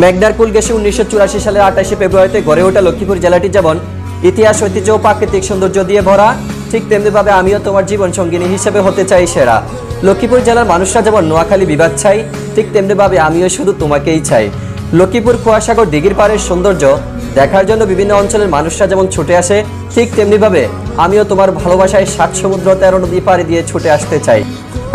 মেঘনার কুল উনিশশো চুরাশি সালের আঠাশে ফেব্রুয়ারিতে গড়ে ওঠা লক্ষ্মীপুর জেলাটি যেমন ইতিহাস, ঐতিহ্য ও প্রাকৃতিক সৌন্দর্য দিয়ে ভরা, ঠিক তেমনিভাবে আমিও তোমার জীবন সঙ্গিনী হিসেবে হতে চাই সেরা। লক্ষ্মীপুর জেলার মানুষরা যেমন নোয়াখালী বিবাদ চাই ঠিক তেমনিভাবে আমিও শুধু তোমাকেই চাই। লক্ষ্মীপুর কুয়াশাগর দিঘির পাড়ের সৌন্দর্য দেখার জন্য বিভিন্ন অঞ্চলের মানুষরা যেমন ছুটে আসে, ঠিক তেমনিভাবে আমিও তোমার ভালোবাসায় সাত সমুদ্র তেরো নদী পাড়ি দিয়ে ছুটে আসতে চাই।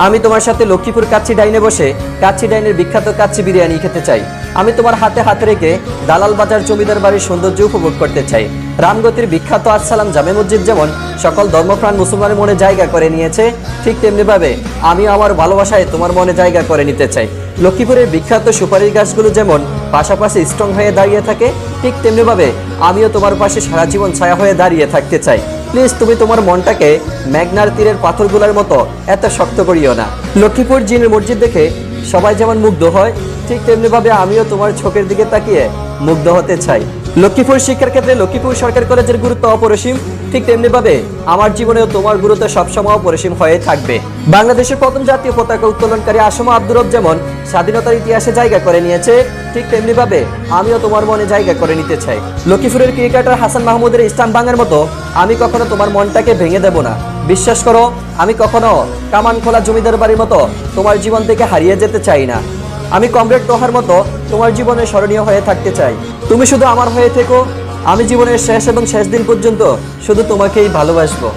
আমি তোমার সাথে লক্ষ্মীপুর কাচ্চি ডাইনে বসে কাচ্চি ডাইনের বিখ্যাত কাচ্চি বিরিয়ানি খেতে চাই। আমি তোমার হাতে হাত রেখে দালাল বাজার জমিদার বাড়ির সৌন্দর্য উপভোগ করতে চাই। রামগতির বিখ্যাত আসসালাম জামে মসজিদ যেমন সকল ধর্মপ্রাণ মুসলমানের মনে জায়গা করে নিয়েছে, ঠিক তেমনিভাবে আমি আমার ভালোবাসায় তোমার মনে জায়গা করে নিতে চাই। লক্ষ্মীপুরের বিখ্যাত সুপারির গাছগুলো যেমন পাশাপাশি স্ট্রং হয়ে দাঁড়িয়ে থাকে, ঠিক তেমনিভাবে আমিও তোমার পাশে সারা জীবন ছায়া হয়ে দাঁড়িয়ে থাকতে চাই। প্লিজ তুমি তোমার মনটাকে ম্যাগনার তীরের পাথরগুলোর মতো এত শক্ত করিও না। লক্ষ্মীপুর জিনের মসজিদ দেখে সবাই যেমন মুগ্ধ হয়, ঠিক তেমনিভাবে আমিও তোমার চোখের দিকে তাকিয়ে মুগ্ধ হতে চাই। লক্ষ্মীপুর শিক্ষার ক্ষেত্রে লক্ষ্মীপুর সরকারি কলেজের গুরুত্ব অপরিসীম। ঠিক তেমনিভাবে আমার জীবনেও তোমার গুরুত্ব সবসময় অপরিসীম হয়ে থাকবে। বাংলাদেশের প্রথম জাতীয় পতাকা উত্তোলনকারী আসমা আব্দুর রব যেমন স্বাধীনতার ইতিহাসে জায়গা করে নিয়েছে, ঠিক তেমনিভাবে আমিও তোমার মনে জায়গা করে নিতে চাই। লক্ষ্মীপুরের ক্রিকেটার হাসান মাহমুদের ইসলাম ভাঙার মতো আমি কখনো তোমার মনটাকে ভেঙে দেব না। বিশ্বাস করো, আমি কখনো কামান খোলা জমিদার বাড়ির মতো তোমার জীবন থেকে হারিয়ে যেতে চাই না। আমি কমরেড তোহার মতো তোমার জীবনে স্মরণীয় হয়ে থাকতে চাই। তুমি শুধু আমার হয়ে থেকো, আমি জীবনের শেষ এবং শেষ দিন পর্যন্ত শুধু তোমাকেই ভালোবাসবো।